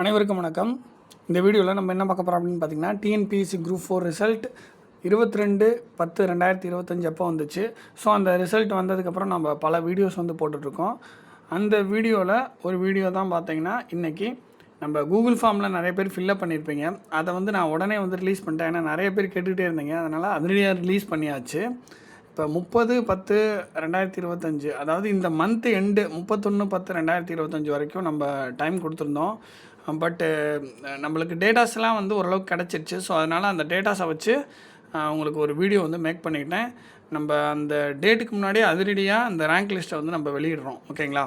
அனைவருக்கும் வணக்கம். இந்த வீடியோவில் நம்ம என்ன பார்க்க போகிறோம் அப்படின்னு பார்த்தீங்கன்னா டிஎன்பிஎஸ்சி குரூப் ஃபோர் ரிசல்ட் இருபத்தி ரெண்டு பத்து ரெண்டாயிரத்தி இருபத்தஞ்சு அப்போ வந்துச்சு. ஸோ அந்த ரிசல்ட் வந்ததுக்கப்புறம் நம்ம பல வீடியோஸ் வந்து போட்டுட்ருக்கோம். அந்த வீடியோவில் ஒரு வீடியோ தான் பார்த்தீங்கன்னா இன்றைக்கி நம்ம கூகுள் ஃபார்மில் நிறைய பேர் ஃபில்லப் பண்ணியிருப்பீங்க அதை வந்து நான் உடனே வந்து ரிலீஸ் பண்ணிட்டேன். ஏன்னா நிறைய பேர் கேட்டுக்கிட்டே இருந்தீங்க. அதனால் அதிலேயே ரிலீஸ் பண்ணியாச்சு. இப்போ முப்பது பத்து ரெண்டாயிரத்தி இருபத்தஞ்சு அதாவது இந்த மந்த் எண்டு முப்பத்தொன்று பத்து ரெண்டாயிரத்தி இருபத்தஞ்சு வரைக்கும் நம்ம டைம் கொடுத்துருந்தோம். பட்டு uh, நம்மளுக்கு டேட்டாஸ்லாம் வந்து ஓரளவுக்கு கிடச்சிருச்சு. ஸோ அதனால் அந்த டேட்டாஸை வச்சு உங்களுக்கு ஒரு வீடியோ வந்து மேக் பண்ணிக்கிட்டேன். நம்ம அந்த டேட்டுக்கு முன்னாடியே அதிரடியாக அந்த ரேங்க் லிஸ்ட்டை வந்து நம்ம வெளியிடுறோம். ஓகேங்களா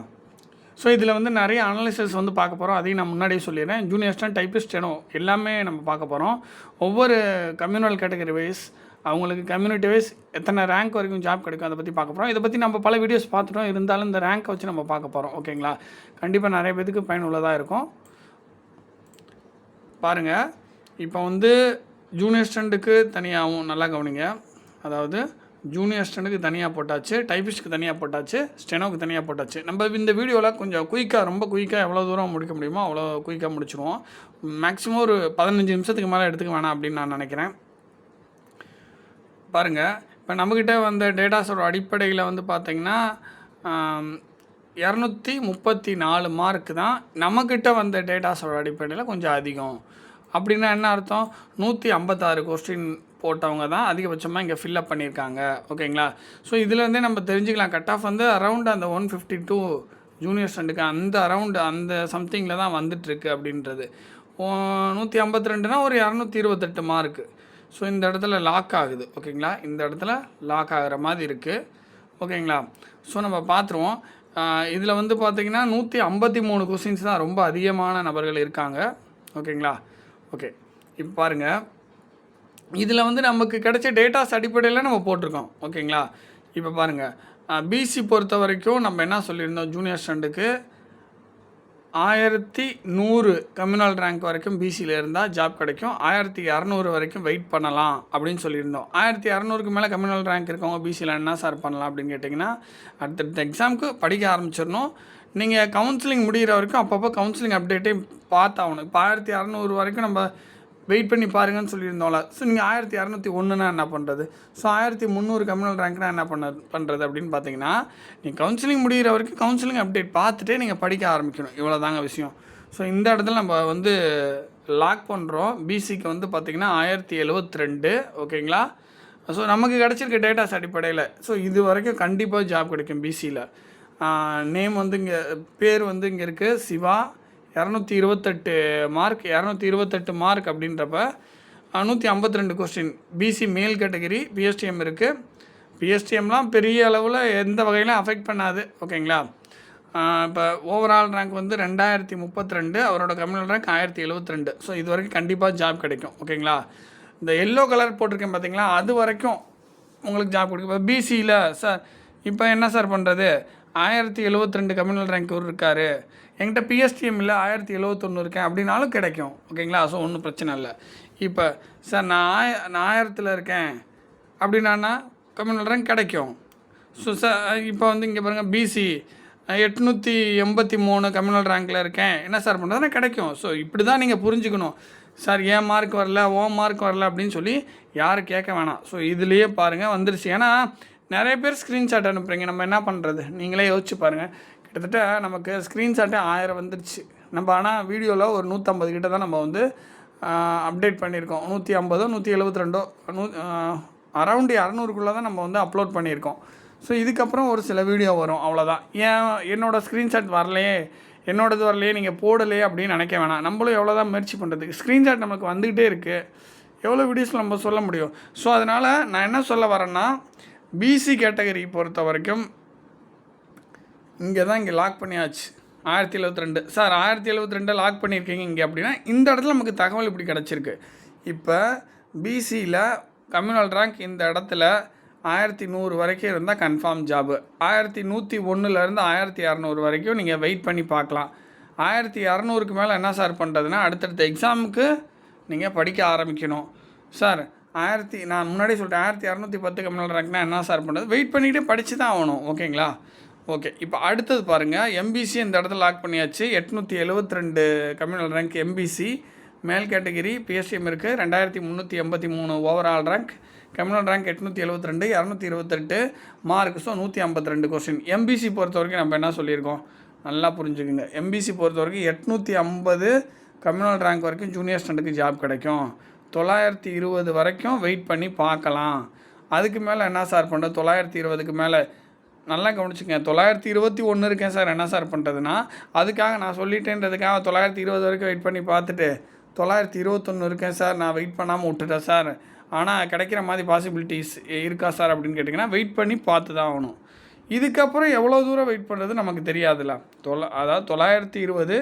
ஸோ இதில் வந்து நிறைய அனாலிசிஸ் வந்து பார்க்க போகிறோம் அதையும் நான் முன்னாடியே சொல்லிடுறேன். ஜூனியர் டைப்பிஸ்ட் எனோ எல்லாமே நம்ம பார்க்க போகிறோம் ஒவ்வொரு கம்யூனல் கேட்டகரி வைஸ் அவங்களுக்கு கம்யூனிட்டி வைஸ் எத்தனை ரேங்க் வரைக்கும் ஜாப் கிடைக்கும் அதை பற்றி பார்க்க போகிறோம் இதை பற்றி நம்ம பல வீடியோஸ் பார்த்துட்டோம். இருந்தாலும் இந்த ரேங்க்கை வச்சு நம்ம பார்க்க போகிறோம் ஓகேங்களா கண்டிப்பாக நிறைய பேத்துக்கு பயனுள்ளதாக இருக்கும். பாருங்கள் இப்போ வந்து ஜூனியர் ஸ்டண்டுக்கு தனியாகவும் நல்லா கவனிங்க. அதாவது ஜூனியர் ஸ்டண்டுக்கு தனியாக போட்டாச்சு டைபிஸ்ட்க்கு தனியாக போட்டாச்சு ஸ்டெனோக்கு தனியாக போட்டாச்சு. நம்ம இந்த வீடியோவில் கொஞ்சம் குயிக்காக ரொம்ப குயிக்காக எவ்வளோ தூரம் முடிக்க முடியுமோ அவ்வளோ குயிக்காக முடிச்சிருவோம். மேக்ஸிமம் ஒரு பதினஞ்சு நிமிஷத்துக்கு மேலே எடுத்துக்க வேணாம் அப்படின்னு நான் நினைக்கிறேன். பாருங்கள் இப்போ நம்மக்கிட்ட வந்த டேட்டாஸோட அடிப்படையில் வந்து பார்த்தீங்கன்னா இரநூத்தி முப்பத்தி நாலு மார்க் தான் நம்மக்கிட்ட வந்த டேட்டாஸோட அடிப்படையில் கொஞ்சம் அதிகம். அப்படின்னா என்ன அர்த்தம்? நூற்றி ஐம்பத்தாறு கொஸ்டின் போட்டவங்க தான் அதிகபட்சமாக இங்கே ஃபில்லப் பண்ணியிருக்காங்க. ஓகேங்களா? ஸோ இதுலேருந்தே நம்ம தெரிஞ்சுக்கலாம். கட் ஆஃப் வந்து அரவுண்ட் அந்த ஒன் ஃபிஃப்டி டூ ஜூனியர் ஸ்டண்டுக்கு அந்த அரவுண்டு அந்த சம்திங்கில் தான் வந்துட்டுருக்கு அப்படின்றது. நூற்றி ஐம்பத்தி ரெண்டுனா ஒரு இரநூத்தி இருபத்தெட்டு மார்க்கு ஸோ இந்த இடத்துல லாக் ஆகுது. ஓகேங்களா? இந்த இடத்துல லாக் ஆகிற மாதிரி இருக்குது ஓகேங்களா? ஸோ நம்ம பார்த்துருவோம். இதில் வந்து பார்த்தீங்கன்னா நூற்றி ஐம்பத்தி மூணு கொஸ்டின்ஸ் தான் ரொம்ப அதிகமான நபர்கள் இருக்காங்க. ஓகேங்களா? ஓகே. இப்போ பாருங்கள் இதில் வந்து நமக்கு கிடைச்ச டேட்டாஸ் அடிப்படையில் நம்ம போட்டிருக்கோம். ஓகேங்களா? இப்போ பாருங்கள் பிசி பொறுத்த வரைக்கும் நம்ம என்ன சொல்லியிருந்தோம்? ஜூனியர் ஸ்டாண்டுக்கு ஆயிரத்தி நூறு கம்யூனல் ரேங்க் வரைக்கும் பிசியில் இருந்தால் ஜாப் கிடைக்கும். ஆயிரத்தி இரநூறு வரைக்கும் வெயிட் பண்ணலாம் அப்படின்னு சொல்லியிருந்தோம். ஆயிரத்தி இரநூறுக்கு மேலே கம்யூனல் ரேங்க் இருக்கவங்க பிசியில் என்ன சார் பண்ணலாம் அப்படின்னு கேட்டிங்கன்னா அடுத்தடுத்த எக்ஸாமுக்கு படிக்க ஆரம்பிச்சிடணும். நீங்கள் கவுன்சிலிங் முடிகிற வரைக்கும் அப்பப்போ கவுன்சிலிங் அப்டேட்டே பார்த்தாகணும். இப்போ ஆயிரத்தி இரநூறு வரைக்கும் நம்ம வெயிட் பண்ணி பாருங்கன்னு சொல்லியிருந்தோம்ல. ஸோ நீங்கள் ஆயிரத்தி இரநூத்தி ஒன்றுனா என்ன பண்ணுறது ஸோ ஆயிரத்தி முந்நூறு கம்யூனல் ரேங்க்னா என்ன பண்ண பண்ணுறது அப்படின்னு பார்த்தீங்கன்னா நீங்கள் கவுன்சிலிங் முடிகிற வரைக்கும் கவுன்சிலிங் அப்டேட் பார்த்துட்டே நீங்கள் படிக்க ஆரம்பிக்கணும். இவ்வளோ தாங்க விஷயம். ஸோ இந்த இடத்துல நம்ம வந்து லாக் பண்ணுறோம் பிசிக்கு வந்து பார்த்திங்கன்னா ஆயிரத்தி எழுவத்தி ரெண்டு ஓகேங்களா ஸோ நமக்கு கிடச்சிருக்க டேட்டாஸ் அடிப்படையில் ஸோ இது வரைக்கும் கண்டிப்பாக ஜாப் கிடைக்கும் பிசியில் நேம் வந்து இங்கே பேர் வந்து இங்கே இருக்குது சிவா இரநூத்தி இருபத்தெட்டு மார்க் இரநூத்தி இருபத்தெட்டு மார்க் அப்படின்றப்ப நூற்றி ஐம்பத்தி ரெண்டு question BC male category PSTM இருக்குது பிஎஸ்டிஎம்லாம் பெரிய அளவில் எந்த வகையிலும் அஃபெக்ட் பண்ணாது ஓகேங்களா இப்போ ஓவரால் ரேங்க் வந்து ரெண்டாயிரத்தி முப்பத்தி ரெண்டு அவரோட கம்யூனல் ரேங்க் ஆயிரத்தி எழுபத்தி ரெண்டு. ஸோ இது வரைக்கும் கண்டிப்பாக ஜாப் கிடைக்கும் ஓகேங்களா இந்த எல்லோ கலர் போட்டிருக்கேன் பார்த்தீங்களா அது வரைக்கும் உங்களுக்கு ஜாப் கொடுக்கும். இப்போ பிசியில் சார் இப்போ என்ன சார் பண்ணுறது ஆயிரத்தி எழுபத்தி ரெண்டு கம்யூனல் ரேங்க் ஒரு இருக்கார். என்கிட்ட பிஎஸ்டிஎம் இல்லை ஆயிரத்தி எழுவத்தொன்று இருக்கேன் அப்படின்னாலும் கிடைக்கும். ஓகேங்களா? ஸோ ஒன்றும் பிரச்சனை இல்லை. இப்போ சார் நான் ஆய நான் ஆயிரத்தில் இருக்கேன். அப்படின்னா கம்யூனல் ரேங்க் கிடைக்கும். ஸோ சார் இப்போ வந்து இங்கே பாருங்கள் பிசி எட்நூற்றி எண்பத்தி மூணு கம்யூனல் ரேங்க்கில் இருக்கேன். என்ன சார் பண்ணுறதுனா கிடைக்கும். ஸோ இப்படி தான் நீங்கள் புரிஞ்சுக்கணும். சார் ஏன் மார்க் வரல? ஓ மார்க் வரல? அப்படின்னு சொல்லி யாரும் கேட்க வேணாம். ஸோ இதுலேயே பாருங்கள் வந்துருச்சு. ஏன்னா நிறைய பேர் ஸ்க்ரீன்ஷாட் அனுப்புகிறீங்க நம்ம என்ன பண்ணுறது நீங்களே யோசிச்சு பாருங்கள் கிட்டத்தட்ட நமக்கு ஸ்க்ரீன்ஷாட்டே ஆயிரம் வந்துருச்சு. நம்ம ஆனால் வீடியோவில் ஒரு நூற்றம்பது கிட்ட தான் நம்ம வந்து அப்டேட் பண்ணியிருக்கோம். நூற்றி ஐம்பதோ நூற்றி எழுபத்தி ரெண்டோ நூ அரௌண்டு இரநூறுக்குள்ளே தான் நம்ம வந்து அப்லோட் பண்ணியிருக்கோம். ஸோ இதுக்கப்புறம் ஒரு சில வீடியோ வரும் அவ்வளோதான் ஏன் என்னோடய ஸ்க்ரீன்ஷாட் வரலையே என்னோடது வரலையே நீங்கள் போடலையே அப்படின்னு நினைக்க வேணாம். நம்மளும் எவ்வளோ தான் முயற்சி பண்ணுறதுக்கு ஸ்க்ரீன்ஷாட் நமக்கு வந்துக்கிட்டே இருக்குது எவ்வளோ வீடியோஸ் நம்ம சொல்ல முடியும்? ஸோ அதனால் நான் என்ன சொல்ல வரேன்னா பிசி கேட்டகரி பொறுத்த வரைக்கும் இங்கே தான் இங்கே லாக் பண்ணியாச்சு. ஆயிரத்தி எழுபத்தி ரெண்டு. சார் ஆயிரத்தி எழுபத்தி ரெண்டு லாக் பண்ணியிருக்கீங்க இங்கே அப்படின்னா இந்த இடத்துல நமக்கு தகவல் இப்படி கிடச்சிருக்கு. இப்போ பிசியில் கம்யூனல் ரேங்க் இந்த இடத்துல ஆயிரத்தி நூறு வரைக்கும் இருந்தால் கன்ஃபார்ம் ஜாபு ஆயிரத்தி நூற்றி ஒன்றுலேருந்து ஆயிரத்தி இரநூறு வரைக்கும் நீங்கள் வெயிட் பண்ணி பார்க்கலாம். ஆயிரத்தி இரநூறுக்கு மேலே என்ன சார் பண்ணுறதுன்னா அடுத்தடுத்த எக்ஸாமுக்கு நீங்கள் படிக்க ஆரம்பிக்கணும். சார் ஆயிரத்தி நான் முன்னாடி சொல்லிட்டேன் ஆயிரத்தி இரநூத்தி பத்து கம்யூனல் ரேங்க்னா என்ன சார் பண்ணுறது வெயிட் பண்ணிக்கிட்டே படித்து தான் ஆகணும் ஓகேங்களா ஓகே இப்போ அடுத்தது பாருங்கள் எம்பிசி இந்த இடத்துல லாக் பண்ணியாச்சு. எட்நூற்றி எழுபத்தி ரெண்டு communal rank MBC male category PSTM இருக்குது ரெண்டாயிரத்தி முந்நூற்றி எண்பத்தி மூணு ஓவரால் ரேங்க் கம்யூனல் ரேங்க் எட்நூற்றி எழுபத்தி ரெண்டு இரநூத்தி இருபத்தெட்டு மார்க் ஸோ நூற்றி ஐம்பத்தி ரெண்டு கொஸ்டின் எம்பிசி பொறுத்த வரைக்கும் நம்ம என்ன சொல்லியிருக்கோம்? நல்லா புரிஞ்சுக்குங்க. எம்பிசி பொறுத்த வரைக்கும் எட்நூற்றி ஐம்பது கம்யூனல் ரேங்க் வரைக்கும் ஜூனியர் ஸ்டண்டுக்கு ஜாப் கிடைக்கும். தொள்ளாயிரத்தி இருபது வரைக்கும் வெயிட் பண்ணி பார்க்கலாம். அதுக்கு மேலே என்ன சார் பண்ணுறது தொள்ளாயிரத்தி இருபதுக்கு மேலே நல்லா கவனிச்சுங்க தொள்ளாயிரத்தி இருபத்தி ஒன்று இருக்கேன் சார். என்ன சார் பண்ணுறதுன்னா அதுக்காக நான் சொல்லிட்டேன்றதுக்காக தொள்ளாயிரத்தி இருபது வரைக்கும் வெயிட் பண்ணி பார்த்துட்டு தொள்ளாயிரத்தி இருபத்தொன்று இருக்கேன் சார். நான் வெயிட் பண்ணாமல் விட்டுட்டேன் சார். ஆனால் கிடைக்கிற மாதிரி பாசிபிலிட்டிஸ் இருக்கா சார் அப்படின்னு கேட்டிங்கன்னா வெயிட் பண்ணி பார்த்து தான் ஆகணும். இதுக்கப்புறம் எவ்வளோ தூரம் வெயிட் பண்ணுறது நமக்கு தெரியாதுல்ல. தொள்ள அதாவது தொள்ளாயிரத்தி இருபது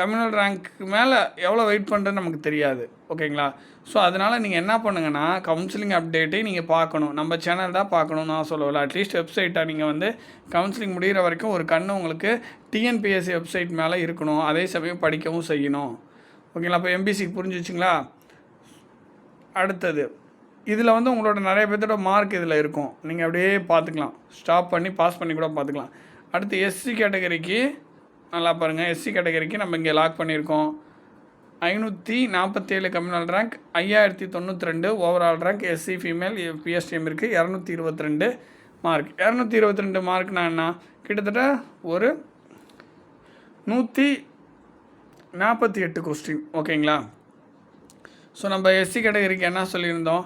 கம்யூனல் ரேங்க்கு மேலே எவ்வளோ வெயிட் பண்ணுறதுன்னு நமக்கு தெரியாது. ஓகேங்களா? ஸோ அதனால் நீங்கள் என்ன பண்ணுங்கன்னா கவுன்சிலிங் அப்டேட்டை நீங்கள் பார்க்கணும். நம்ம சேனல் தான் பார்க்கணும் நான் சொல்லவில்ல. அட்லீஸ்ட் வெப்சைட்டாக நீங்கள் வந்து கவுன்சிலிங் முடிகிற வரைக்கும் ஒரு கண்ணு உங்களுக்கு டிஎன்பிஎஸ்சி வெப்சைட் மேலே இருக்கணும். அதே சமயம் படிக்கவும் செய்யணும். ஓகேங்களா அப்போ எம்பிசிக்கு புரிஞ்சிச்சிங்களா? அடுத்தது இதில் வந்து உங்களோட நிறைய பேர்த்தோட மார்க் இதில் இருக்கும். நீங்கள் அப்படியே பார்த்துக்கலாம். ஸ்டாப் பண்ணி பாஸ் பண்ணி கூட பார்த்துக்கலாம். அடுத்து எஸ்சி கேட்டகரிக்கு நல்லா பாருங்கள் எஸ்சி கேட்டகரிக்கு நம்ம இங்கே லாக் பண்ணியிருக்கோம். ஐநூற்றி நாற்பத்தேழு கம்யூனல் ரேங்க் ஐயாயிரத்தி தொண்ணூற்றி ரெண்டு overall rank SC female PSTM இருக்குது இரநூத்தி இருபத்தி ரெண்டு மார்க் இரநூத்தி இருபத்தி ரெண்டு மார்க்னா என்ன? கிட்டத்தட்ட ஒரு நூற்றி நாற்பத்தி எட்டு கொஸ்டின் ஓகேங்களா ஸோ நம்ம எஸ்சி கேட்டகரிக்கு என்ன சொல்லியிருந்தோம்?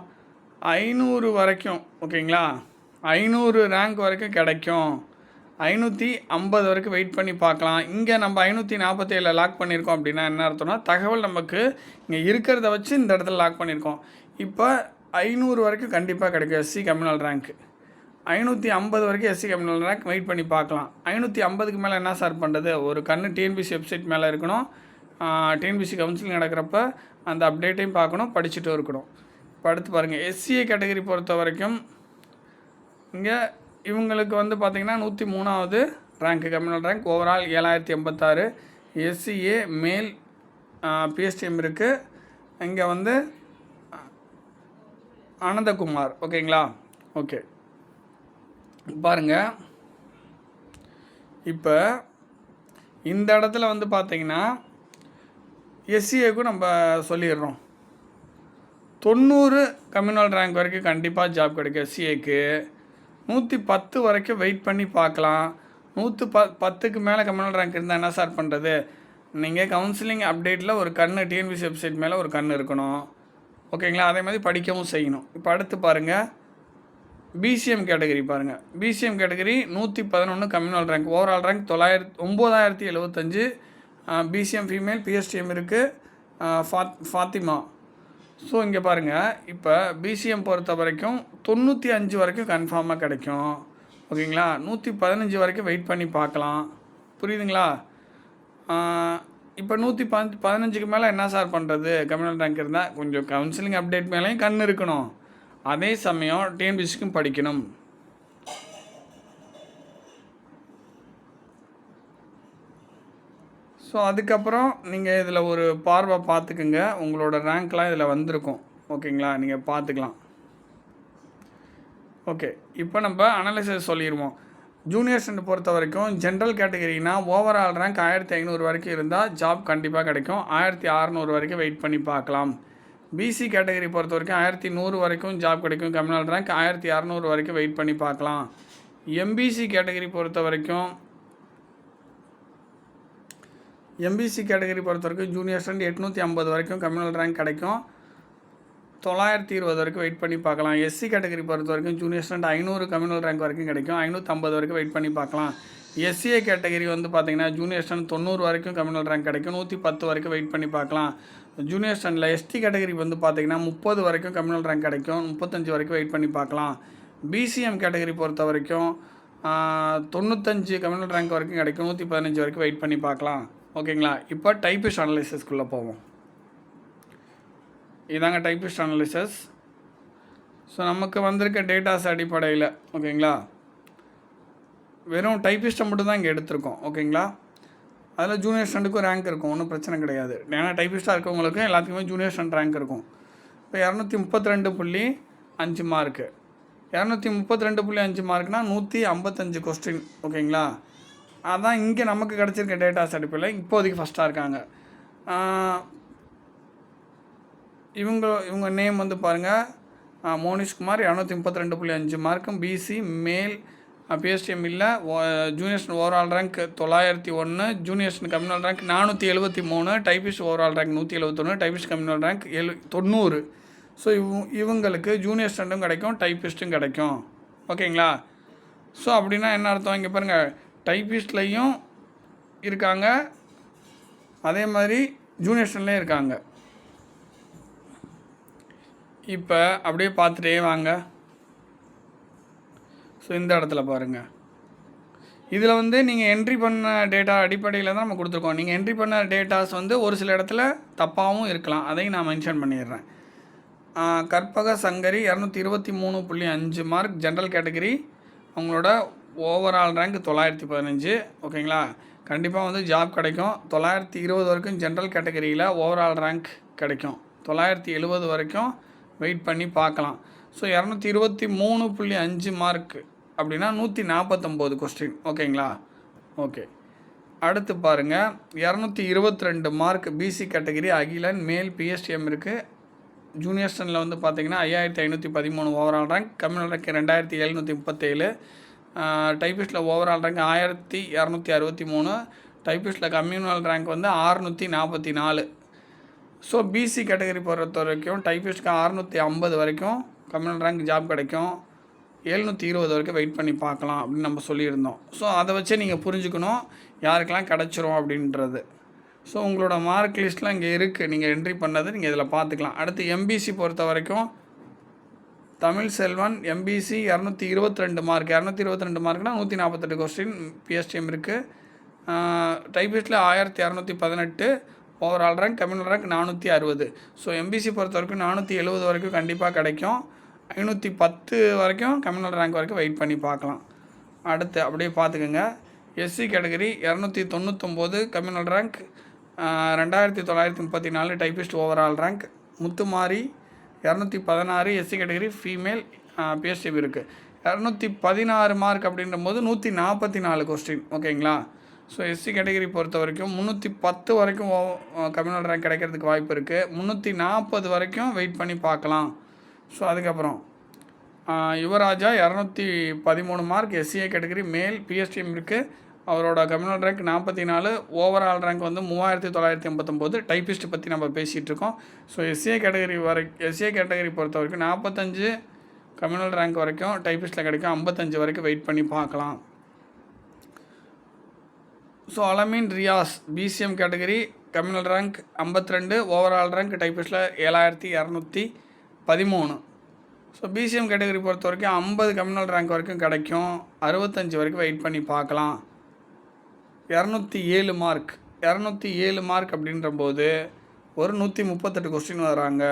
ஐநூறு வரைக்கும் ஓகேங்களா ஐநூறு ரேங்க் வரைக்கும் கிடைக்கும். ஐநூற்றி ஐம்பது வரைக்கும் வெயிட் பண்ணி பார்க்கலாம். இங்கே நம்ம ஐநூற்றி நாற்பத்தேழில் லாக் பண்ணியிருக்கோம் அப்படின்னா என்ன அர்த்தம்னா தகவல் நமக்கு இங்கே இருக்கிறத வச்சு இந்த இடத்துல லாக் பண்ணியிருக்கோம் இப்போ ஐநூறு வரைக்கும் கண்டிப்பாக கிடைக்கும் எஸ்சி கம்யூனல் ரேங்க் ஐநூற்றி ஐம்பது வரைக்கும் எஸ்சி கம்யூனல் ரேங்க் வெயிட் பண்ணி பார்க்கலாம். ஐநூற்றி ஐம்பதுக்கு மேலே என்ன சார் பண்ணுறது ஒரு கண்ணு டிஎன்பிசி வெப்சைட் மேலே இருக்கணும். டிஎன்பிசி கவுன்சிலிங் நடக்கிறப்ப அந்த அப்டேட்டையும் பார்க்கணும் படிச்சுட்டும் இருக்கணும். இப்போ அடுத்து பாருங்கள் எஸ்சிஏ கேட்டகரி பொறுத்த வரைக்கும் இங்கே இவங்களுக்கு வந்து பார்த்திங்கன்னா நூற்றி மூணாவது ரேங்க் கம்யூனல் ரேங்க் ஓவரால் ஏழாயிரத்தி எண்பத்தாறு. எஸ்சிஏ மேல் பிஎஸ்டிஎம் இருக்குது இங்கே வந்து அனந்தகுமார். ஓகேங்களா? ஓகே. பாருங்கள் இப்போ இந்த இடத்துல வந்து பார்த்தீங்கன்னா எஸ்சிஏக்கும் நம்ம சொல்லிடுறோம். தொண்ணூறு கம்யூனல் ரேங்க் வரைக்கும் கண்டிப்பாக ஜாப் கிடைக்கும் எஸ்சிஏக்கு நூற்றி பத்து வரைக்கும் வெயிட் பண்ணி பார்க்கலாம். நூற்று ப பத்துக்கு மேலே கம்யூனல் ரேங்க் இருந்தால் என்ன சார் பண்ணுறது நீங்கள் கவுன்சிலிங் அப்டேட்டில் ஒரு கண் டிஎன்பிசி வெப்சைட் மேலே ஒரு கண் இருக்கணும். ஓகேங்களா அதே மாதிரி படிக்கவும் செய்யணும். இப்போ அடுத்து பாருங்கள் பிசிஎம் கேட்டகரி பாருங்கள் பிசிஎம் கேட்டகரி நூற்றி பதினொன்று கம்யூனல் ரேங்க் ஓவரால் ரேங்க் தொள்ளாயிரத்தி ஒம்பதாயிரத்தி எழுபத்தஞ்சு பிசிஎம் ஃபீமேல் பிஎஸ்டிஎம் இருக்குது ஃபாத் ஃபாத்திமா. ஸோ இங்கே பாருங்கள் இப்போ பிசிஎம் பொறுத்த வரைக்கும் தொண்ணூற்றி அஞ்சு வரைக்கும் கன்ஃபார்மாக கிடைக்கும். ஓகேங்களா? நூற்றி பதினஞ்சு வரைக்கும் வெயிட் பண்ணி பார்க்கலாம். புரியுதுங்களா? இப்போ நூற்றி பதி பதினஞ்சுக்கு மேலே என்ன சார் பண்ணுறது கம்யூனல் ரேங்க் இருந்தால் கொஞ்சம் கவுன்சிலிங் அப்டேட் மேலேயும் கண் இருக்கணும். அதே சமயம் டிஎன்பிசிக்கும் படிக்கணும். ஸோ அதுக்கப்புறம் நீங்கள் இதில் ஒரு பார்வை பார்த்துக்குங்க. உங்களோட ரேங்க்லாம் இதில் வந்திருக்கும். ஓகேங்களா? நீங்கள் பார்த்துக்கலாம். ஓகே இப்போ நம்ம அனலிசிஸ் சொல்லிடுவோம் ஜூனியர் ஸ்டண்ட் பொறுத்த வரைக்கும் ஜென்ரல் கேட்டகரினா ஓவரால் ரேங்க் ஆயிரத்தி ஐநூறு வரைக்கும் இருந்தால் ஜாப் கண்டிப்பாக கிடைக்கும். ஆயிரத்தி அறநூறு வரைக்கும் வெயிட் பண்ணி பார்க்கலாம். பிசி கேட்டகரி பொறுத்த வரைக்கும் ஆயிரத்தி நூறு வரைக்கும் ஜாப் கிடைக்கும். கம்யூனல் ரேங்க் ஆயிரத்தி அறநூறு வரைக்கும் வெயிட் பண்ணி பார்க்கலாம். எம்பிசி கேட்டகரி பொறுத்த வரைக்கும் எம்பிசி கேட்டகரி பொறுத்த வரைக்கும் ஜூனியர் ஸ்டண்ட் எட்நூற்றி ஐம்பது வரைக்கும் கம்யூனல் ரேங்க் கிடைக்கும். தொள்ளாயிரத்தி இருபது வரைக்கும் வெயிட் பண்ணி பார்க்கலாம். எஸ்சி கேட்டகரி பொறுத்த வரைக்கும் ஜூனியர் ஸ்டண்ட் ஐநூறு கம்யூனல் ரேங்க் வரைக்கும் கிடைக்கும். ஐநூற்றம்பது வரைக்கும் வெயிட் பண்ணி பார்க்கலாம். எஸ்சிஏ கேட்டகரி வந்து பார்த்தீங்கன்னா ஜூனியர் ஸ்டாண்ட் தொண்ணூறு வரைக்கும் கம்யூனல் ரேங்க் கிடைக்கும். நூற்றி பத்து வரைக்கும் வெயிட் பண்ணி பார்க்கலாம். ஜூனியர் ஸ்டண்டில் எஸ்டி கேட்டகரி வந்து பார்த்தீங்கன்னா முப்பது வரைக்கும் கம்யூனல் ரேங்க் கிடைக்கும். முப்பத்தஞ்சு வரைக்கும் வெயிட் பண்ணி பார்க்கலாம். பிசிஎம் கேட்டகரி பொறுத்த வரைக்கும் தொண்ணூத்தஞ்சு கம்யூனல் ரேங்க் வரைக்கும் கிடைக்கும். நூற்றி பதினஞ்சு வரைக்கும் வெயிட் பண்ணி பார்க்கலாம். ஓகேங்களா இப்போ டைப்பிஸ்ட் அனலைசிஸ்க்குள்ளே போவோம். இதாங்க டைப்பிஸ்ட் அனலிசஸ் ஸோ நமக்கு வந்திருக்க டேட்டாஸ் அடிப்படையில் ஓகேங்களா வெறும் டைப்பிஸ்ட்டை மட்டும் தான் இங்கே எடுத்திருக்கோம் ஓகேங்களா அதில் ஜூனியர் ஸ்டண்டுக்கும் ரேங்க் இருக்கும் ஒன்றும் பிரச்சனை கிடையாது. ஏன்னா டைப்பிஸ்ட்டாக இருக்கவங்களுக்கும் எல்லாத்துக்குமே ஜூனியர் ஸ்டண்ட் ரேங்க் இருக்கும். இப்போ இரநூத்தி முப்பத்தி ரெண்டு புள்ளி அஞ்சு மார்க்கு இரநூத்தி முப்பத்தி ரெண்டு புள்ளி அஞ்சு மார்க்னால் நூற்றி ஐம்பத்தஞ்சு கொஸ்டின் ஓகேங்களா அதான் இங்கே நமக்கு கிடச்சிருக்க டேட்டாஸ் அடிப்படையில் இப்போதைக்கு ஃபஸ்ட்டாக இருக்காங்க. இவங்க இவங்க நேம் வந்து பாருங்கள் மோனிஷ்குமார் இரநூத்தி முப்பத்தி ரெண்டு புள்ளி அஞ்சு மார்க்கும் பிசி மேல் பிஎஸ்டிஎம் இல்லை. ஜூனியர்ஸ் ஓவரால் ரேங்க் தொள்ளாயிரத்தி ஒன்று ஜூனியர்ஸ் கம்யூனல் ரேங்க் நானூற்றி எழுபத்தி மூணு டைபிஸ்ட் ஓவரால் ரேங்க் நூற்றி எழுபத்தொன்று டைபிஸ்ட் கம்யூனல் ரேங்க் எழு தொண்ணூறு. ஸோ இவ இவங்களுக்கு ஜூனியர் ஸ்டண்டும் கிடைக்கும் டைப்பிஸ்ட்டும் கிடைக்கும். ஓகேங்களா? ஸோ அப்படின்னா என்ன அர்த்தம்? இங்கே பாருங்கள் டைப்பிஸ்ட்லேயும் இருக்காங்க. அதே மாதிரி ஜூனியர் ஸ்டன்லேயும் இருக்காங்க. இப்போ அப்படியே பார்த்துட்டே வாங்க. ஸோ இந்த இடத்துல பாருங்கள் இதில் வந்து நீங்கள் என்ட்ரி பண்ண டேட்டா அடிப்படையில் தான் நம்ம கொடுத்துருக்கோம். நீங்கள் என்ட்ரி பண்ண டேட்டாஸ் வந்து ஒரு சில இடத்துல தப்பாகவும் இருக்கலாம். அதையும் நான் மென்ஷன் பண்ணிடுறேன். கற்பக சங்கரி இரநூத்தி இருபத்தி மூணு புள்ளி அஞ்சு மார்க் ஜென்ரல் கேட்டகரி அவங்களோட ஓவரால் ரேங்க் தொள்ளாயிரத்தி பதினஞ்சு. ஓகேங்களா? கண்டிப்பாக வந்து ஜாப் கிடைக்கும். தொள்ளாயிரத்தி இருபது வரைக்கும் ஜென்ரல் கேட்டகரியில் ஓவரால் ரேங்க் கிடைக்கும். தொள்ளாயிரத்தி எழுபது வரைக்கும் வெயிட் பண்ணி பார்க்கலாம். ஸோ இரநூத்தி இருபத்தி மூணு புள்ளி அஞ்சு மார்க் அப்படின்னா நூற்றி நாற்பத்தொம்போது கொஸ்டின் ஓகேங்களா ஓகே அடுத்து பாருங்கள் இரநூத்தி இருபத்தி ரெண்டு மார்க் பிசி கேட்டகரி அகிலன் மேல் பிஎஸ்டிஎம் இருக்குது ஜூனியர் ஸ்டனில் வந்து பார்த்தீங்கன்னா ஐயாயிரத்தி ஐநூற்றி பதிமூணு ஓவரால் ரேங்க் கம்யூனல் ரேங்க் ரெண்டாயிரத்தி எழுநூற்றி முப்பத்தேழு. டைபிஸ்ட்டில் ஓவரால் ரேங்க் ஆயிரத்தி இரநூத்தி அறுபத்தி மூணு. டைபிஸ்ட்டில் கம்யூனல் ரேங்க் வந்து ஆறுநூற்றி நாற்பத்தி நாலு. ஸோ பிசி கேட்டகரி பொறுத்த வரைக்கும் டைப்பிஸ்ட்க்கு அறநூற்றி ஐம்பது வரைக்கும் கம்யூனல் ரேங்க் ஜாப் கிடைக்கும். எழுநூற்றி இருபது வரைக்கும் வெயிட் பண்ணி பார்க்கலாம் அப்படின்னு நம்ம சொல்லியிருந்தோம். ஸோ அதை வச்சே நீங்கள் புரிஞ்சுக்கணும் யாருக்கெல்லாம் கிடச்சிரும் அப்படின்றது. ஸோ உங்களோட மார்க் லிஸ்ட்லாம் இங்கே இருக்குது நீங்கள் என்ட்ரி பண்ணது நீங்கள் இதில் பார்த்துக்கலாம். அடுத்து எம்பிசி பொறுத்த வரைக்கும் தமிழ் செல்வன் எம்பிசி இரநூத்தி இருபத்தி ரெண்டு மார்க் இரநூத்தி இருபத்தி ரெண்டு மார்க்னால் நூற்றி நாற்பத்தெட்டு கொஸ்டின் பிஎஸ்டிஎம் இருக்குது டைபிஸ்ட்டில் ஆயிரத்தி இரநூத்தி பதினெட்டு ஓவரால் ரேங்க் கம்யூனல் ரேங்க் நானூற்றி அறுபது. ஸோ எம்பிசி பொறுத்த வரைக்கும் நானூற்றி எழுபது வரைக்கும் கண்டிப்பாக கிடைக்கும். ஐநூற்றி பத்து வரைக்கும் கம்யூனல் ரேங்க் வரைக்கும் வெயிட் பண்ணி பார்க்கலாம். அடுத்து அப்படியே பார்த்துக்குங்க. எஸ்சி கேட்டகரி இரநூத்தி தொண்ணூத்தொம்போது கம்யூனல் ரேங்க் ரெண்டாயிரத்தி தொள்ளாயிரத்தி முப்பத்தி நாலு டைபிஸ்ட் ஓவரால் ரேங்க் முத்துமாரி இரநூத்தி பதினாறு எஸ்சி கேட்டகரி ஃபீமேல் பிஎஸ்டிபி இருக்குது இரநூத்தி பதினாறு மார்க் அப்படின்ற போது நூற்றி நாற்பத்தி நாலு கொஸ்டின் ஓகேங்களா ஸோ எஸ்சி கேட்டகரி பொறுத்த வரைக்கும் முந்நூற்றி பத்து வரைக்கும் கம்யூனல் ரேங்க் கிடைக்கிறதுக்கு வாய்ப்பு இருக்குது முந்நூற்றி நாற்பது வரைக்கும் வெயிட் பண்ணி பார்க்கலாம். ஸோ அதுக்கப்புறம் யுவராஜா இரநூத்தி பதிமூணு mark SCA category male PSTM இருக்குது அவரோட கம்யூனல் ரேங்க் நாற்பத்தி நாலு ஓவரால் ரேங்க் வந்து மூவாயிரத்தி தொள்ளாயிரத்தி எண்பத்தொம்போது டைப்பிஸ்ட் பற்றி நம்ம பேசிகிட்டு இருக்கோம். ஸோ எஸ்சிஏ கேட்டகரி வரை எஸ்சிஏ கேட்டகரி பொறுத்த வரைக்கும் நாற்பத்தஞ்சு கம்யூனல் ரேங்க் வரைக்கும் டைப்பிஸ்ட்டில் கிடைக்கும். ஐம்பத்தஞ்சு வரைக்கும் வெயிட் பண்ணி பார்க்கலாம். So Alameen Riyaz BCM category communal rank 52 ரெண்டு ஓவரால் ரேங்க் டைப்பிஸ்ட்டில் ஏழாயிரத்தி இரநூத்தி பதிமூணு. ஸோ பிசிஎம் கேட்டகரி பொறுத்த வரைக்கும் ஐம்பது கம்யூனல் ரேங்க் வரைக்கும் கிடைக்கும். அறுபத்தஞ்சு வரைக்கும் வெயிட் பண்ணி பார்க்கலாம். இரநூத்தி ஏழு மார்க் இரநூத்தி ஏழு மார்க் அப்படின்ற போது ஒரு நூற்றி முப்பத்தெட்டு கொஸ்டின் வராங்க.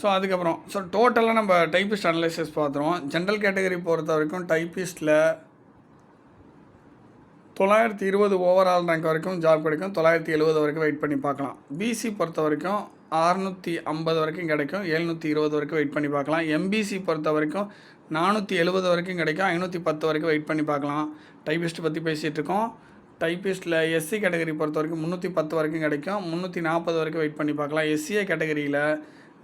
ஸோ அதுக்கப்புறம். ஸோ டோட்டலாக நம்ம டைப்பிஸ்ட் அனலைசிஸ் பார்த்துருவோம். ஜென்ரல் கேட்டகரி பொறுத்த வரைக்கும் டைப்பிஸ்ட்டில் தொள்ளாயிரத்தி இருபது ஓவரால் ரேங்க் வரைக்கும் ஜாப் கிடைக்கும். தொள்ளாயிரத்தி எழுபது வரைக்கும் வெயிட் பண்ணி பார்க்கலாம். பிசி பொறுத்த வரைக்கும் அறுநூற்றி ஐம்பது வரைக்கும் கிடைக்கும். எழுநூற்றி இருபது வரைக்கும் வெயிட் பண்ணி பார்க்கலாம். எம்பிசி பொறுத்த வரைக்கும் நானூற்றி எழுபது வரைக்கும் கிடைக்கும். ஐநூற்றி பத்து வரைக்கும் வெயிட் பண்ணி பார்க்கலாம். டைப்பிஸ்ட் பற்றி பேசிகிட்டு இருக்கோம். டைப்பிஸ்ட்டில் எஸ்சி கேட்டகரி பொறுத்த வரைக்கும் முந்நூற்றி பத்து வரைக்கும் கிடைக்கும். முந்நூற்றி நாற்பது வரைக்கும் வெயிட் பண்ணி பார்க்கலாம். எஸ்சிஏ கேட்டகரியில்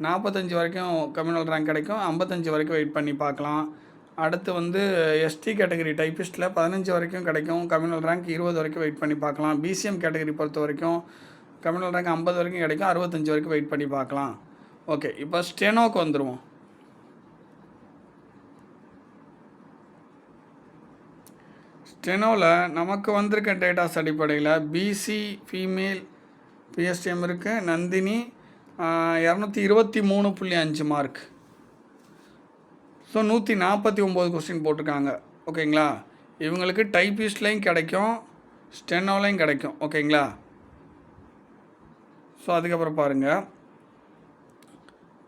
நாற்பத்தஞ்சு வரைக்கும் கம்யூனல் ரேங்க் கிடைக்கும். ஐம்பத்தஞ்சு வரைக்கும் வெயிட் பண்ணி பார்க்கலாம். அடுத்து வந்து எஸ்டி கேட்டகரி டைப்பிஸ்ட்டில் பதினஞ்சு வரைக்கும் கிடைக்கும். கம்யூனல் ரேங்க் இருபது வரைக்கும் வெயிட் பண்ணி பார்க்கலாம். பிசிஎம் கேட்டகரி பொறுத்த வரைக்கும் கம்யூனல் ரேங்க் ஐம்பது வரைக்கும் கிடைக்கும். அறுபத்தஞ்சு வரைக்கும் வெயிட் பண்ணி பார்க்கலாம். ஓகே இப்போ ஸ்டெனோக்கு வந்துடுவோம் ஸ்டெனோவில் நமக்கு வந்திருக்க டேட்டாஸ் அடிப்படையில் பிசி ஃபீமேல் பிஎஸ்டிஎம் இருக்குது நந்தினி இரநூத்தி இருபத்தி மூணு புள்ளி அஞ்சு மார்க் ஸோ நூற்றி நாற்பத்தி ஒம்பது கொஸ்டின் போட்டிருக்காங்க. ஓகேங்களா? இவங்களுக்கு டைப்பிஸ்ட்லேயும் கிடைக்கும் ஸ்டெனோலையும் கிடைக்கும். ஓகேங்களா? ஸோ அதுக்கப்புறம் பாருங்கள்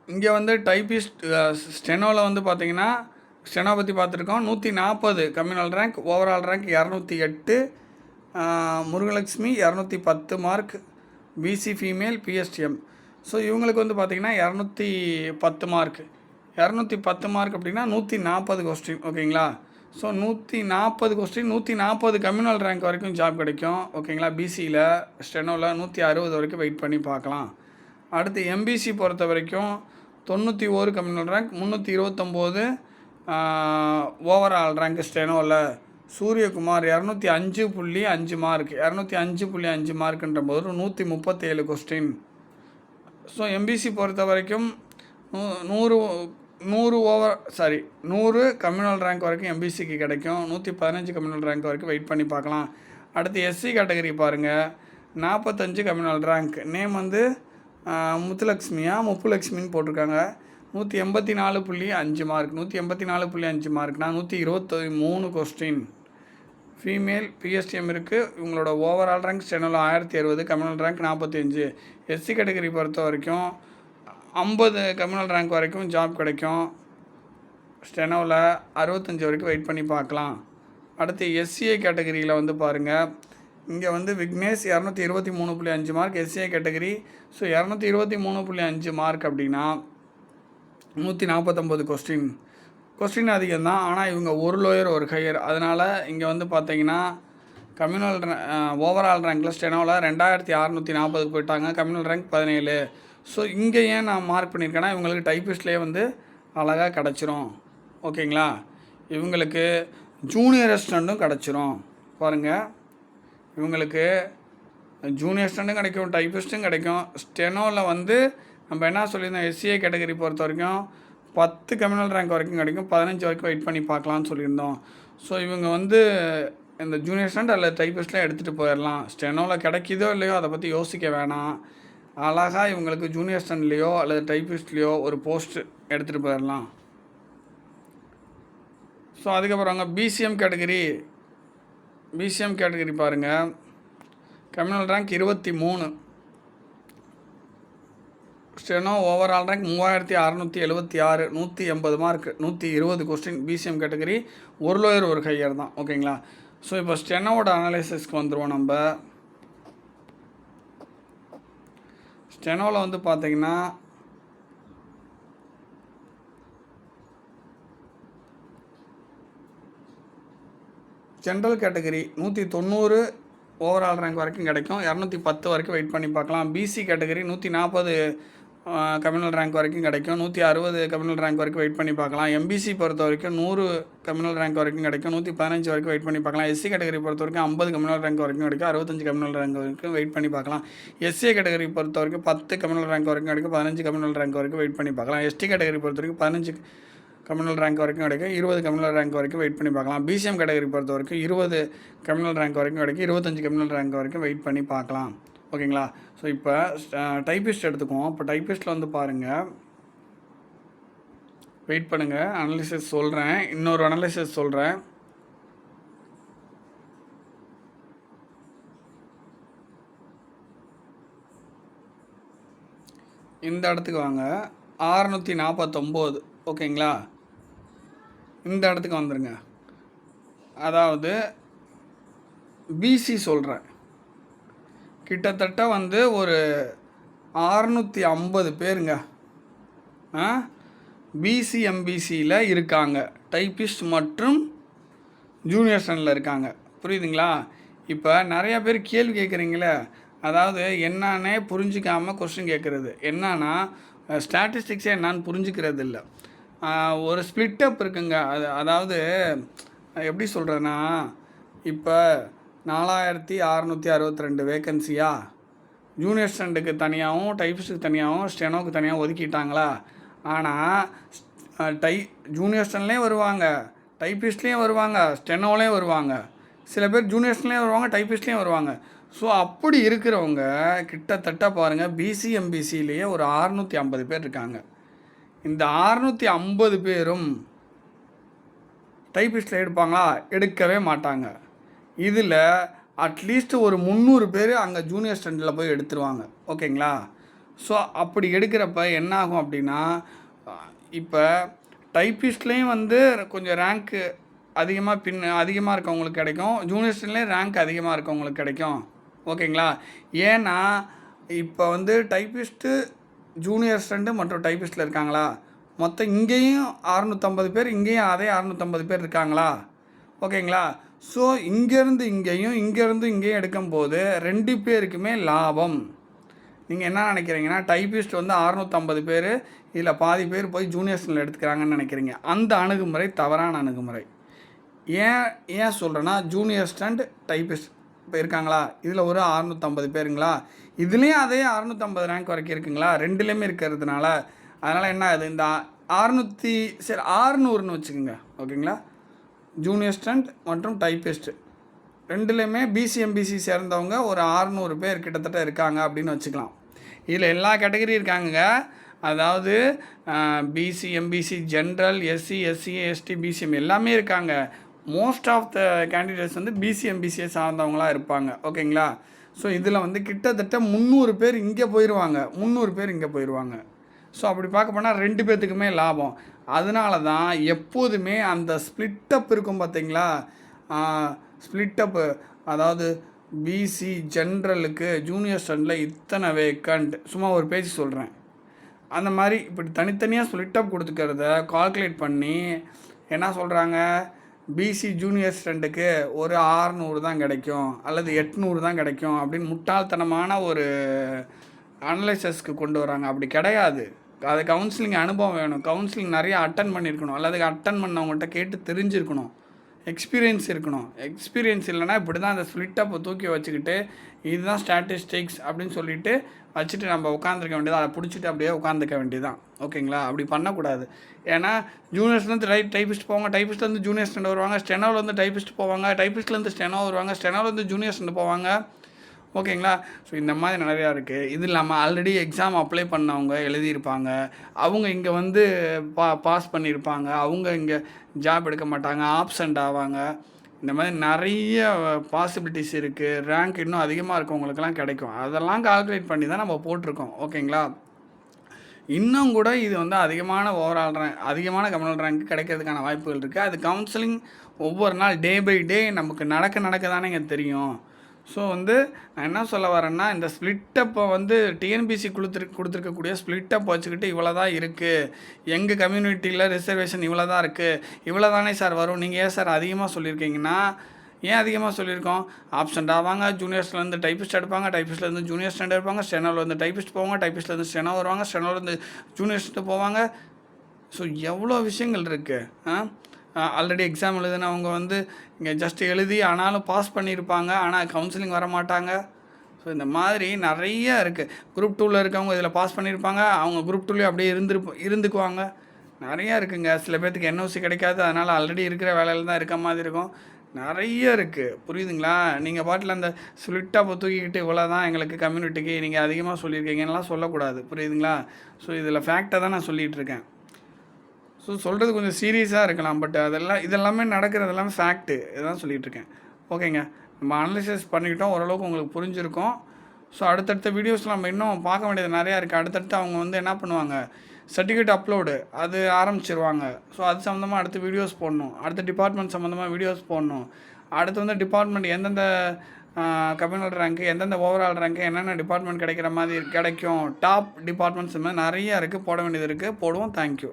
இங்கே வந்து டைப்பிஸ்ட் ஸ்டெனோவில் வந்து பார்த்தீங்கன்னா ஸ்டெனோ பற்றி பார்த்துருக்கோம் நூற்றி நாற்பது கம்யூனல் ரேங்க் ஓவரால் ரேங்க் இரநூத்தி எட்டு முருகலட்சுமி இரநூத்தி பத்து mark BC female PSTM so இவங்களுக்கு வந்து பார்த்திங்கன்னா இரநூத்தி பத்து மார்க் இரநூத்தி பத்து மார்க் அப்படின்னா நூற்றி நாற்பது கொஸ்டின் ஓகேங்களா ஸோ நூற்றி நாற்பது கொஸ்டின் நூற்றி நாற்பது கம்யூனல் ரேங்க் வரைக்கும் ஜாப் கிடைக்கும் ஓகேங்களா பிசியில் ஸ்டெனோவில் நூற்றி அறுபது வரைக்கும் வெயிட் பண்ணி பார்க்கலாம். அடுத்து எம்பிசி பொறுத்த வரைக்கும் தொண்ணூற்றி ஒரு கம்யூனல் ரேங்க் முந்நூற்றி இருபத்தொம்போது ஓவரால் ரேங்க் ஸ்டெனோவில் சூரியகுமார் இரநூத்தி அஞ்சு புள்ளி அஞ்சு மார்க் இரநூத்தி அஞ்சு புள்ளி அஞ்சு மார்க்குன்ற போது நூற்றி முப்பத்தேழு கொஸ்டின் ஸோ எம்பிசி பொறுத்த வரைக்கும் நூ- நூறு நூறு ஓவர் சாரி நூறு கம்யூனல் ரேங்க் வரைக்கும் எம்பிசிக்கு கிடைக்கும். நூற்றி பதினஞ்சு கம்யூனல் ரேங்க் வரைக்கும் வெயிட் பண்ணி பார்க்கலாம். அடுத்து எஸ்சி கேட்டகரி பாருங்கள் நாற்பத்தஞ்சு கம்யூனல் ரேங்க் நேம் வந்து முத்துலக்ஷ்மியா முப்புலக்ஷ்மின்னு போட்டிருக்காங்க. நூற்றி எண்பத்தி நாலு புள்ளி அஞ்சு மார்க் நூற்றி எண்பத்தி நாலு புள்ளி அஞ்சு மார்க்னா நூற்றி இருபத்தி மூணு கொஸ்டின் ஃபீமேல் பிஎஸ்டிஎம் இருக்குது இவங்களோட ஓவரால் ரேங்க் சென்னல் ஆயிரத்தி அறுபது கம்யூனல் ரேங்க் நாற்பத்தஞ்சு எஸ்சி கேட்டகரி பொறுத்த வரைக்கும் ஐம்பது கம்யூனல் ரேங்க் வரைக்கும் ஜாப் கிடைக்கும். ஸ்டெனோவில் அறுபத்தஞ்சு வரைக்கும் வெயிட் பண்ணி பார்க்கலாம். அடுத்து எஸ்சிஏ கேட்டகரியில் வந்து பாருங்கள் இங்கே வந்து விக்னேஷ் இரநூத்தி இருபத்தி மூணு புள்ளி அஞ்சு மார்க் எஸ்சிஏ கேட்டகரி ஸோ இரநூத்தி இருபத்தி மூணு புள்ளி அஞ்சு மார்க் அப்படின்னா நூற்றி நாற்பத்தொம்பது கொஸ்டின் கொஸ்டின் அதிகம் தான் ஆனால் இவங்க ஒரு லோயர் ஒரு ஹையர் அதனால் இங்கே வந்து பார்த்தீங்கன்னா கம்யூனல் ஓவரால் ரேங்கில் ஸ்டெனோவில் ரெண்டாயிரத்தி அறநூற்றி நாற்பதுக்கு போயிட்டாங்க. கம்யூனல் ரேங்க் பதினேழு. ஸோ இங்கே ஏன் நான் மார்க் பண்ணியிருக்கேன்னா இவங்களுக்கு டைப்பிஸ்ட்லேயே வந்து அழகாக கிடச்சிரும். ஓகேங்களா? இவங்களுக்கு ஜூனியர் அசிஸ்டண்ட்டும் கிடச்சிரும். பாருங்கள் இவங்களுக்கு ஜூனியர் ஸ்டண்டும் கிடைக்கும் டைப்பிஸ்ட்டும் கிடைக்கும். ஸ்டெனோவில் வந்து நம்ம என்ன சொல்லியிருந்தோம்? எஸ்சிஏ கேட்டகரி பொறுத்த வரைக்கும் பத்து கம்யூனல் ரேங்க் வரைக்கும் கிடைக்கும். பதினஞ்சு வரைக்கும் வெயிட் பண்ணி பார்க்கலாம்னு சொல்லியிருந்தோம். ஸோ இவங்க வந்து இந்த ஜூனியர் ஸ்டாண்ட் அல்லது டைப்பிஸ்ட்லாம் எடுத்துகிட்டு போயிடலாம் ஸ்டெனோவில் கிடைக்கிதோ இல்லையோ அதை பற்றி யோசிக்க வேணாம். அழகாக இவங்களுக்கு ஜூனியர் ஸ்டாண்ட்லேயோ அல்லது டைப்பிஸ்ட்லேயோ ஒரு போஸ்ட் எடுத்துகிட்டு போயிடலாம் ஸோ அதுக்கப்புறம் அங்கே பிசிஎம் கேட்டகரி பிசிஎம் கேட்டகரி பாருங்கள் கம்யூனல் ரேங்க் இருபத்தி மூணு. ஸ்டெனோ ஓவரால் ரேங்க் மூவாயிரத்தி அறநூற்றி எழுபத்தி ஆறு நூற்றி எண்பது மார்க் நூற்றி இருபது கொஸ்டின் பிசிஎம் கேட்டகரி ஒரு லோயர் ஒரு ஹையர் தான். ஓகேங்களா ஸோ இப்போ ஸ்டெனோட அனாலிசிஸ்க்கு வந்துடுவோம் நம்ம. ஸ்டெனோவில் வந்து பார்த்தீங்கன்னா ஜென்ரல் கேட்டகரி நூற்றி தொண்ணூறு ஓவரால் ரேங்க் வரைக்கும் கிடைக்கும். இரநூத்தி பத்து வரைக்கும் வெயிட் பண்ணி பார்க்கலாம். பிசி கேட்டகரி நூற்றி நாற்பது கம்யூனல் ரேங்க் வரைக்கும் கிடைக்கும் நூற்றி அறுபது கம்யூனல் ரேங்க் வரைக்கும் வெயிட் பண்ணி பார்க்கலாம் எம்பிசி பொறுத்த வரைக்கும் நூறு கம்யூனல் ரேங்க் வரைக்கும் கிடைக்கும் நூற்றி பதினஞ்சு வரைக்கும் வெயிட் பண்ணி பார்க்கலாம் எஸ்சி கேட்டகரி பொறுத்த வரைக்கும் ஐம்பது கம்யூனல் ரேங்க் வரைக்கும் கிடைக்கும் அறுபத்தஞ்சு கம்யூனல் ரேங்க் வரைக்கும் வெயிட் பண்ணி பார்க்கலாம் எஸ்சி கேட்டகரி பொறுத்த வரைக்கும் பத்து கம்யூனல் ரேங்க் வரைக்கும் கிடைக்கும் பதினஞ்சு கம்யூனல் ரேங்க் வரைக்கும் வெயிட் பண்ணி பார்க்கலாம் எஸ்டி கேட்டகரி பொறுத்த வரைக்கும் பதினஞ்சு கம்யூனல் ரேங்க் வரைக்கும் கிடைக்கும் இருபது கம்யூனல் ரேங்க் வரைக்கும் வெயிட் பண்ணி பார்க்கலாம் பிசிஎம் கேட்டகரி பொறுத்த வரைக்கும் இருபது கம்யூனல் ரேங்க் வரைக்கும் கிடைக்கும் இருபத்தஞ்சு கம்யூனல் ரேங்க் வரைக்கும் வெயிட் பண்ணி பார்க்கலாம் ஓகேங்களா? ஸோ இப்போ டைப்பிஸ்ட் எடுத்துக்குவோம். இப்போ டைப்பிஸ்ட்டில் வந்து பாருங்கள் வெயிட் பண்ணுங்கள் அனாலிசிஸ் சொல்கிறேன் இன்னொரு அனாலிசிஸ் சொல்கிறேன் இந்த இடத்துக்கு வாங்க. ஆறுநூற்றி நாற்பத்தொம்போது ஓகேங்களா? இந்த இடத்துக்கு வந்துடுங்க அதாவது பிசி சொல்கிறேன் கிட்டத்தட்ட வந்து ஒரு ஆறுநூற்றி ஐம்பது பேருங்க. ஆ? இருக்காங்க. டைப்பிஸ்ட் மற்றும் ஜூனியர் ஸ்டாண்டில் இருக்காங்க. புரியுதுங்களா? இப்போ நிறையா பேர் கேள்வி கேட்குறீங்களே அதாவது என்னன்னே புரிஞ்சிக்காமல் கொஸ்டின் கேட்குறது என்னன்னா ஸ்டாட்டிஸ்டிக்ஸே என்னான்னு புரிஞ்சுக்கிறது இல்லை. ஒரு ஸ்ப்ளிட் அப் இருக்குங்க. அது அதாவது எப்படி சொல்கிறேன்னா இப்போ நாலாயிரத்தி அறநூற்றி அறுபத்தி ரெண்டு வேக்கன்சியா ஜூனியர் ஸ்டண்டுக்கு தனியாகவும் டைப்பிஸ்ட்டுக்கு தனியாகவும் ஸ்டெனோக்கு தனியாக ஒதுக்கிட்டாங்களா? ஆனால் டை ஜூனியர் ஸ்டன்லேயும் வருவாங்க டைப்பிஸ்ட்லேயும் வருவாங்க ஸ்டெனோலேயும் வருவாங்க. சில பேர் ஜூனியர் ஸ்டன்லேயும் வருவாங்க டைப்பிஸ்ட்லேயும் வருவாங்க. ஸோ அப்படி இருக்கிறவங்க கிட்டத்தட்ட பாருங்கள் பிசிஎம்பிசிலேயே ஒரு அறுநூற்றி ஐம்பது பேர் இருக்காங்க. இந்த அறுநூற்றி ஐம்பது பேரும் டைப்பிஸ்டில் எடுப்பாங்களா? எடுக்கவே மாட்டாங்க. இதில் அட்லீஸ்ட் ஒரு முந்நூறு பேர் அங்கே ஜூனியர் ஸ்டாண்டில் போய் எடுத்துருவாங்க. ஓகேங்களா? ஸோ அப்படி எடுக்கிறப்ப என்ன ஆகும் அப்படின்னா இப்போ டைப்பிஸ்ட்லேயும் வந்து கொஞ்சம் ரேங்க்கு அதிகமாக பின் அதிகமாக இருக்கவங்களுக்கு கிடைக்கும். ஜூனியர் ஸ்டாண்ட்லேயும் ரேங்க் அதிகமாக இருக்கவங்களுக்கு கிடைக்கும். ஓகேங்களா? ஏன்னா இப்போ வந்து டைப்பிஸ்ட்டு ஜூனியர் ஸ்டாண்டு மற்றும் டைப்பிஸ்ட்டில் இருக்காங்களா? மொத்தம் இங்கேயும் அறநூற்றம்பது பேர் இங்கேயும் அதே அறநூற்றம்பது பேர் இருக்காங்களா? ஓகேங்களா? ஸோ இங்கேருந்து இங்கேயும் இங்கேருந்து இங்கேயும் எடுக்கும்போது ரெண்டு பேருக்குமே லாபம். நீங்கள் என்ன நினைக்கிறீங்கன்னா டைப்பிஸ்ட் வந்து அறநூற்றம்பது பேர் இதில் பாதி பேர் போய் ஜூனியர்ஸில் எடுத்துக்கிறாங்கன்னு நினைக்கிறீங்க. அந்த அணுகுமுறை தவறான அணுகுமுறை. ஏன் ஏன் சொல்கிறேன்னா ஜூனியர் ஸ்டண்ட் டைப்பிஸ்ட் இப்போ இருக்காங்களா? இதில் ஒரு அறநூற்றம்பது பேருங்களா? இதுலேயும் அதே அறநூற்றம்பது ரேங்க் வரைக்கும் இருக்குங்களா? ரெண்டுலேயுமே இருக்கிறதுனால அதனால் என்ன ஆகுது? இந்த அறுநூற்றி சரி ஆறுநூறுன்னு வச்சுக்கோங்க. ஓகேங்களா? ஜூனியர் ஸ்டண்ட் மற்றும் டைப்பிஸ்ட் ரெண்டுலேயுமே பிசிஎம்பிசி சேர்ந்தவங்க ஒரு ஆறுநூறு பேர் கிட்டத்தட்ட இருக்காங்க அப்படின்னு வச்சுக்கலாம். இதில் எல்லா கேட்டகரி இருக்காங்க அதாவது BC MBC general SC SC ST BCM எல்லாமே இருக்காங்க. மோஸ்ட் ஆஃப் த கேண்டிடேட்ஸ் வந்து பிசிஎம்பிசியை சார்ந்தவங்களாக இருப்பாங்க. ஓகேங்களா? ஸோ இதில் வந்து கிட்டத்தட்ட முந்நூறு பேர் இங்கே போயிடுவாங்க முந்நூறு பேர் இங்கே போயிடுவாங்க ஸோ அப்படி பார்க்க போனால் ரெண்டு பேர்த்துக்குமே லாபம். அதனால தான் எப்போதுமே அந்த ஸ்ப்ளிட்டப் இருக்கும் பார்த்தீங்களா ஸ்பிளிட்டப்பு அதாவது பிசி ஜென்ரலுக்கு ஜூனியர் ஸ்டண்டில் இத்தனை வேக்கண்ட் சும்மா ஒரு பேஜ் சொல்கிறேன் அந்த மாதிரி இப்படி தனித்தனியாக ஸ்ப்ளிட்டப் கொடுத்துக்கிறத கால்குலேட் பண்ணி என்ன சொல்கிறாங்க பிசி ஜூனியர் ஸ்டண்டுக்கு ஒரு ஆறுநூறு தான் கிடைக்கும் அல்லது எட்நூறு தான் கிடைக்கும் அப்படின்னு முட்டாள்தனமான ஒரு அனலைசஸ்க்கு கொண்டு வராங்க. அப்படி கிடையாது. அது கவுன்சிலிங் அனுபவம் வேணும். கவுன்சிலிங் நிறைய அட்டன் பண்ணியிருக்கணும். அல்லது அட்டன் பண்ணவங்கள்ட்ட கேட்டு தெரிஞ்சிருக்கணும். எக்ஸ்பீரியன்ஸ் இருக்கணும். எக்ஸ்பீரியன்ஸ் இல்லைன்னா இப்படி தான் அந்த ஸ்ப்ளிட்டப்பை தூக்கி வச்சுக்கிட்டு இதுதான் ஸ்டாட்டிஸ்டிக்ஸ் அப்படின்னு சொல்லிட்டு வச்சுட்டு நம்ம உட்காந்துருக்க வேண்டியது அதை பிடிச்சிட்டு அப்படியே உட்காந்துக்க வேண்டியதான் ஓகேங்களா அப்படி பண்ணக்கூடாது. ஏன்னா ஜூனியர்ஸ்லேருந்து ரைட் டைபிஸ்ட் போவாங்க. டைபிஸ்ட்லேருந்து ஜூனியர் ஸ்டாண்ட் வருவாங்க. வந்து டைப்பிஸ்ட்டு போவாங்க. டைப்பிஸ்ட்லேருந்து ஸ்டெனோ வருவாங்க. ஸ்டெனோலேருந்து ஜூனியர் ஸ்டாண்ட் போவாங்க. ஓகேங்களா? ஸோ இந்த மாதிரி நிறையா இருக்குது இது இல்லாமல் ஆல்ரெடி எக்ஸாம் அப்ளை பண்ணவங்க எழுதியிருப்பாங்க. அவங்க இங்கே வந்து பா பாஸ் பண்ணியிருப்பாங்க. அவங்க இங்கே ஜாப் எடுக்க மாட்டாங்க. ஆப்சண்ட் ஆவாங்க. இந்த மாதிரி நிறைய பாசிபிலிட்டிஸ் இருக்குது ரேங்க் இன்னும் அதிகமாக இருக்கவங்களுக்கெல்லாம் கிடைக்கும். அதெல்லாம் கால்குலேட் பண்ணி தான் நம்ம போட்டிருக்கோம். ஓகேங்களா? இன்னும் கூட இது வந்து அதிகமான ஓவரால் ரேங்க் அதிகமான கமனல் ரேங்க் கிடைக்கிறதுக்கான வாய்ப்புகள் இருக்குது அது கவுன்சிலிங் ஒவ்வொரு நாள் டே பை டே நமக்கு நடக்க நடக்க தானே இங்கே தெரியும். ஸோ வந்து நான் என்ன சொல்ல வரேன்னா இந்த ஸ்ப்ளிட்டப்பை வந்து டிஎன்பிசி கொடுத்துரு கொடுத்துருக்கக்கூடிய ஸ்ப்ளிட்டப் வச்சுக்கிட்டு இவ்வளோ தான் இருக்குது எங்கள் கம்யூனிட்டியில் ரிசர்வேஷன் இவ்வளோ தான் இருக்குது இவ்வளோ தானே சார் வரும். நீங்கள் ஏன் சார் அதிகமாக சொல்லியிருக்கீங்கன்னா ஏன் அதிகமாக சொல்லியிருக்கோம்? ஆப்ஷன் ஆவாங்க ஜூனியர்ஸ்லேருந்து டைப்பிஸ்ட் எடுப்பாங்க டைப்பிஸ்ட்லேருந்து ஜூனியர் ஸ்டாண்ட் எடுப்பாங்க ஸ்டெனோலேருந்து டைப்பிஸ்ட் போவாங்க டைப்பிஸ்ட்லேருந்து ஸ்டெனோ வருவாங்க ஸ்டெனோலேருந்து ஜூனியர்ஸ்ட்டு போவாங்க. ஸோ எவ்வளோ விஷயங்கள் இருக்குது ஆ? ஆல்ரெடி எக்ஸாம் எழுதுனவங்க வந்து இங்கே ஜஸ்ட் எழுதி ஆனாலும் பாஸ் பண்ணியிருப்பாங்க ஆனால் கவுன்சிலிங் வர மாட்டாங்க ஸோ இந்த மாதிரி நிறைய இருக்குது குரூப் டூவில் இருக்கவங்க இதில் பாஸ் பண்ணியிருப்பாங்க அவங்க குரூப் டூலேயும் அப்படியே இருந்துருப்ப இருந்துக்குவாங்க. நிறையா இருக்குங்க. சில பேர்த்துக்கு என்ஓசி கிடைக்காது அதனால் ஆல்ரெடி இருக்கிற வேலையில் தான் இருக்க மாதிரி இருக்கும். நிறைய இருக்குது புரியுதுங்களா? நீங்கள் பாட்டில் அந்த ஸ்லிட்டாக தூக்கிக்கிட்டு இவ்வளோ தான் எங்களுக்கு கம்யூனிட்டிக்கு நீங்கள் அதிகமாக சொல்லியிருக்கீங்கன்னெலாம் சொல்லக்கூடாது. புரியுதுங்களா? ஸோ இதில் ஃபேக்டாக தான் நான் சொல்லிகிட்டு இருக்கேன். ஸோ சொல்கிறது கொஞ்சம் சீரியஸாக இருக்கலாம் பட் அதெல்லாம் இதெல்லாமே நடக்கிறது எல்லாமே ஃபேக்ட்டு இதுதான் சொல்லிகிட்டு இருக்கேன் ஓகேங்க நம்ம அனலிசிஸ் பண்ணிக்கிட்டோம் ஓரளவுக்கு உங்களுக்கு புரிஞ்சிருக்கும். ஸோ அடுத்தடுத்த வீடியோஸ் நம்ம இன்னும் பார்க்க வேண்டியது நிறையா இருக்குது அடுத்தடுத்து அவங்க வந்து என்ன பண்ணுவாங்க? சர்டிஃபிகேட் அப்லோடு அது ஆரம்பிச்சிருவாங்க. ஸோ அது சம்மந்தமாக அடுத்த வீடியோஸ் போடணும். அடுத்த டிபார்ட்மெண்ட் சம்மந்தமாக வீடியோஸ் போடணும். அடுத்து வந்து டிபார்ட்மெண்ட் எந்தெந்த கம்யூனல் ரேங்க்கு எந்தெந்த ஓவரால் ரேங்க்கு என்னென்ன டிபார்ட்மெண்ட் கிடைக்கிற மாதிரி கிடைக்கும். டாப் டிபார்ட்மெண்ட்ஸ் மாதிரி நிறைய இருக்குது போட வேண்டியது இருக்குது போடுவோம். தேங்க்யூ